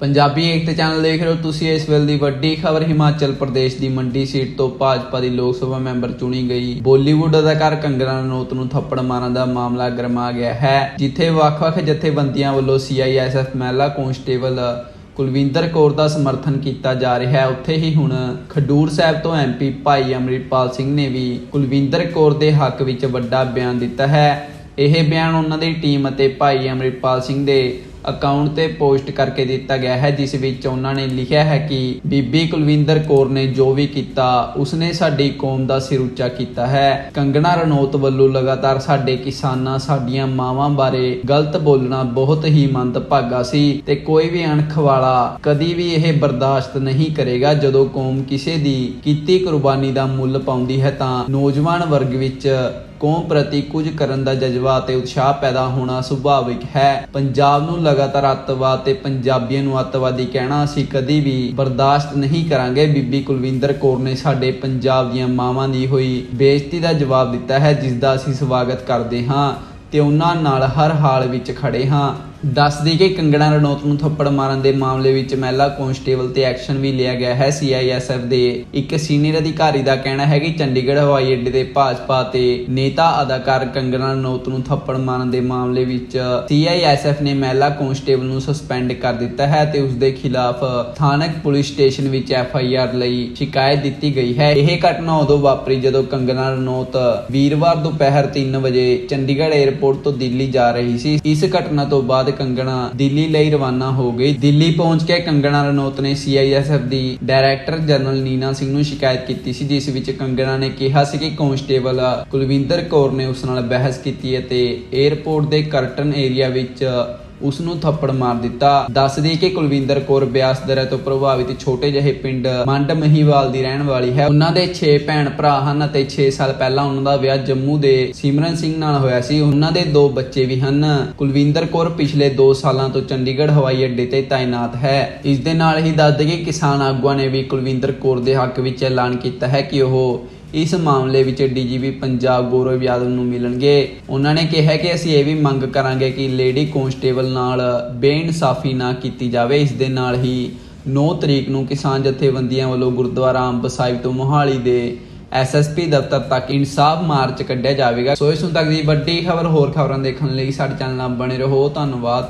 ਪੰਜਾਬੀ ਏਕਤਾ channel ਦੇਖ ਰਹੇ ਹੋ ਤੁਸੀਂ ਇਸ ਵੇਲੇ ਦੀ ਵੱਡੀ ਖਬਰ, ਹਿਮਾਚਲ ਪ੍ਰਦੇਸ਼ ਦੀ ਮੰਡੀ ਸੀਟ ਤੋਂ ਭਾਜਪਾ ਦੀ ਲੋਕ ਸਭਾ ਮੈਂਬਰ ਚੁਣੀ ਗਈ। ਬਾਲੀਵੁੱਡ ਅਦਾਕਾਰ ਕੰਗਨਾ ਰਣੌਤ ਨੂੰ ਥੱਪੜ ਮਾਰਨ ਦਾ ਮਾਮਲਾ ਗਰਮਾ ਗਿਆ ਹੈ, ਜਿੱਥੇ ਵੱਖ-ਵੱਖ ਜਥੇਬੰਦੀਆਂ ਵੱਲੋਂ ਸੀਆਈਐਸਐਫ ਮਹਿਲਾ ਕਾਂਸਟੇਬਲ ਕੁਲਵਿੰਦਰ ਕੌਰ ਦਾ ਸਮਰਥਨ ਕੀਤਾ ਜਾ ਰਿਹਾ ਹੈ। ਉੱਥੇ ਹੀ ਹੁਣ ਖਡੂਰ ਸਾਹਿਬ ਤੋਂ ਐਮਪੀ ਭਾਈ ਅਮਰਿਤਪਾਲ ਸਿੰਘ ਨੇ ਵੀ ਕੁਲਵਿੰਦਰ ਕੌਰ ਦੇ ਹੱਕ ਵਿੱਚ ਵੱਡਾ ਬਿਆਨ ਦਿੱਤਾ ਹੈ। ਇਹ ਬਿਆਨ ਉਹਨਾਂ ਦੀ ਟੀਮ ਅਤੇ ਭਾਈ ਅਮਰਿਤਪਾਲ ਸਿੰਘ ਦੇ ਅਕਾਊਂਟ ਤੇ ਪੋਸਟ ਕਰਕੇ ਦਿੱਤਾ ਗਿਆ ਹੈ, ਜਿਸ ਵਿੱਚ ਉਹਨਾਂ ਨੇ ਲਿਖਿਆ ਹੈ ਕਿ ਬੀਬੀ ਕੁਲਵਿੰਦਰ ਕੌਰ ਨੇ ਜੋ ਵੀ ਕੀਤਾ, ਉਸਨੇ ਸਾਡੀ ਕੌਮ ਦਾ ਸਿਰ ਉੱਚਾ ਕੀਤਾ ਹੈ। ਕੰਗਣਾ ਰਣੌਤ ਵੱਲੋਂ ਲਗਾਤਾਰ ਸਾਡੇ ਕਿਸਾਨਾਂ, ਸਾਡੀਆਂ ਮਾਵਾਂ ਬਾਰੇ ਗਲਤ ਬੋਲਣਾ ਬਹੁਤ ਹੀ ਮੰਦਭਾਗਾ ਸੀ ਤੇ ਕੋਈ ਵੀ ਅਣਖ ਵਾਲਾ ਕਦੀ ਵੀ ਇਹ ਬਰਦਾਸ਼ਤ ਨਹੀਂ ਕਰੇਗਾ। ਜਦੋਂ ਕੌਮ ਕਿਸੇ ਦੀ ਕੀਤੀ ਕੁਰਬਾਨੀ ਦਾ ਮੁੱਲ ਪਾਉਂਦੀ ਹੈ ਤਾਂ ਨੌਜਵਾਨ ਵਰਗ ਵਿੱਚ ਕੌਮ ਪ੍ਰਤੀ ਕੁਝ ਕਰਨ ਦਾ ਜਜ਼ਬਾ ਤੇ ਉਤਸ਼ਾਹ ਪੈਦਾ ਹੋਣਾ ਸੁਭਾਵਿਕ ਹੈ। ਪੰਜਾਬ ਨੂੰ ਲਗਾਤਾਰ ਅੱਤਵਾਦ ਤੇ ਪੰਜਾਬੀਆਂ ਨੂੰ ਅੱਤਵਾਦੀ ਕਹਿਣਾ ਅਸੀਂ ਕਦੀ ਵੀ ਬਰਦਾਸ਼ਤ ਨਹੀਂ ਕਰਾਂਗੇ। ਬੀਬੀ ਕੁਲਵਿੰਦਰ ਕੌਰ ਨੇ ਸਾਡੇ ਪੰਜਾਬ ਦੀਆਂ ਮਾਵਾਂ ਦੀ ਹੋਈ ਬੇਇੱਜ਼ਤੀ ਦਾ ਜਵਾਬ ਦਿੱਤਾ ਹੈ, ਜਿਸ ਦਾ ਅਸੀਂ ਸਵਾਗਤ ਕਰਦੇ ਹਾਂ ਤੇ ਉਹਨਾਂ ਨਾਲ ਹਰ ਹਾਲ ਵਿੱਚ ਖੜੇ ਹਾਂ। ਦੱਸ ਦਈਏ ਕਿ ਕੰਗਣਾ ਰਣੌਤ ਨੂੰ ਥੱਪੜ ਮਾਰਨ ਦੇ ਮਾਮਲੇ ਵਿੱਚ ਮਹਿਲਾ ਕਾਂਸਟੇਬਲ ਤੇ ਐਕਸ਼ਨ ਵੀ ਲਿਆ ਗਿਆ ਹੈ। ਸੀਆਈਐਸਐਫ ਦੇ ਇੱਕ ਸੀਨੀਅਰ ਅਧਿਕਾਰੀ ਦਾ ਕਹਿਣਾ ਹੈ ਕਿ ਚੰਡੀਗੜ੍ਹ ਹਵਾਈ ਅੱਡੇ ਤੇ ਭਾਜਪਾ ਤੇ ਨੇਤਾ ਅਦਾਕਾਰ ਕੰਗਣਾ ਰਣੌਤ ਨੂੰ ਥੱਪੜ ਮਾਰਨ ਦੇ ਮਾਮਲੇ ਵਿੱਚ ਸੀਆਈਐਸਐਫ ਨੇ ਮਹਿਲਾ ਕਾਂਸਟੇਬਲ ਨੂੰ ਸਸਪੈਂਡ ਕਰ ਦਿੱਤਾ ਹੈ ਤੇ ਉਸ ਦੇ ਖਿਲਾਫ ਥਾਣਕ ਪੁਲਿਸ ਸਟੇਸ਼ਨ ਵਿੱਚ ਐਫਆਈਆਰ ਲਈ ਸ਼ਿਕਾਇਤ ਦਿੱਤੀ ਗਈ ਹੈ। ਇਹ ਘਟਨਾ ਉਦੋਂ ਵਾਪਰੀ ਜਦੋਂ ਕੰਗਣਾ ਰਣੌਤ ਵੀਰਵਾਰ ਦੁਪਹਿਰ 3 ਵਜੇ ਚੰਡੀਗੜ੍ਹ 에ਅਰਪੋਰਟ ਤੋਂ ਦਿੱਲੀ ਜਾ ਰਹੀ ਸੀ। ਇਸ ਘਟਨਾ ਤੋਂ ਬਾਅਦ ਕੰਗਣਾ ਦਿੱਲੀ ਲਈ ਰਵਾਨਾ ਹੋ ਗਈ ਦਿੱਲੀ ਪਹੁੰਚ ਕੇ ਕੰਗਣਾ ਰਣੌਤ ਨੇ ਸੀਆਈਐਸਐਫ ਦੀ ਡਾਇਰੈਕਟਰ ਜਨਰਲ ਨੀਨਾ ਸਿੰਘ ਨੂੰ ਸ਼ਿਕਾਇਤ ਕੀਤੀ ਸੀ, ਜਿਸ ਵਿੱਚ ਕੰਗਣਾ ਨੇ ਕਿਹਾ ਸੀ ਕਿ ਕਾਂਸਟੇਬਲ ਕੁਲਵਿੰਦਰ ਕੌਰ ਨੇ ਉਸ ਨਾਲ ਬਹਿਸ ਕੀਤੀ ਅਤੇ 에ਅਰਪੋਰਟ ਦੇ ਕਰਟਨ ਏਰੀਆ ਵਿੱਚ ਉਸ ਨੂੰ ਥੱਪੜ ਮਾਰ ਦਿੱਤਾ। ਦੱਸਦੀ ਕਿ ਕੁਲਵਿੰਦਰ ਕੌਰ ਬਿਆਸ ਦਰਿਆ ਤੋਂ ਪ੍ਰਭਾਵਿਤ ਛੋਟੇ ਜਿਹੇ ਪਿੰਡ ਮੰਡ ਮਹੀਵਾਲ ਦੀ ਰਹਿਣ ਵਾਲੀ ਹੈ। ਉਹਨਾਂ ਦੇ 6 ਭੈਣ ਭਰਾ ਹਨ ਅਤੇ 6 ਸਾਲ ਪਹਿਲਾਂ ਉਹਨਾਂ ਦਾ ਵਿਆਹ ਜੰਮੂ ਦੇ ਸਿਮਰਨ ਸਿੰਘ ਨਾਲ ਹੋਇਆ ਸੀ। ਉਹਨਾਂ ਦੇ ਦੋ ਬੱਚੇ ਵੀ ਹਨ। ਕੁਲਵਿੰਦਰ ਕੌਰ ਪਿਛਲੇ 2 ਸਾਲਾਂ ਤੋਂ ਚੰਡੀਗੜ੍ਹ ਹਵਾਈ ਅੱਡੇ ਤੇ ਤਾਇਨਾਤ ਹੈ। ਇਸ ਦੇ ਨਾਲ ਹੀ ਦੱਸਦੇ ਕਿ ਕਿਸਾਨ ਆਗੂਆਂ ਨੇ ਵੀ ਕੁਲਵਿੰਦਰ ਕੌਰ ਦੇ ਹੱਕ ਵਿੱਚ ਐਲਾਨ ਕੀਤਾ ਹੈ ਕਿ ਉਹ ਇਸ ਮਾਮਲੇ ਵਿੱਚ ਡੀਜੀਪੀ ਪੰਜਾਬ ਗੌਰਵ ਯਾਦਵ ਨੂੰ ਮਿਲਣਗੇ। ਉਹਨਾਂ ਨੇ ਕਿਹਾ ਕਿ ਅਸੀਂ ਇਹ ਵੀ ਮੰਗ ਕਰਾਂਗੇ ਕਿ ਲੇਡੀ ਕਾਂਸਟੇਬਲ ਨਾਲ ਬੇਇਨਸਾਫੀ ਨਾ ਕੀਤੀ ਜਾਵੇ। ਇਸ ਦੇ ਨਾਲ ਹੀ 9 ਤਰੀਕ ਨੂੰ ਕਿਸਾਨ ਜਥੇਬੰਦੀਆਂ ਵੱਲੋਂ ਗੁਰਦੁਆਰਾ ਅੰਬ ਸਾਹਿਬ ਤੋਂ ਮੋਹਾਲੀ ਦੇ ਐਸਐਸਪੀ ਦਫ਼ਤਰ ਤੱਕ ਇਨਸਾਫ ਮਾਰਚ ਕੱਢਿਆ ਜਾਵੇਗਾ। ਸੋ ਇਸ ਨੂੰ ਤੱਕ ਦੀ ਵੱਡੀ ਖਬਰ ਹੋਰ ਖਬਰਾਂ ਦੇਖਣ ਲਈ ਸਾਡੇ ਚੈਨਲ ਨਾਲ ਬਣੇ ਰਹੋ। ਧੰਨਵਾਦ।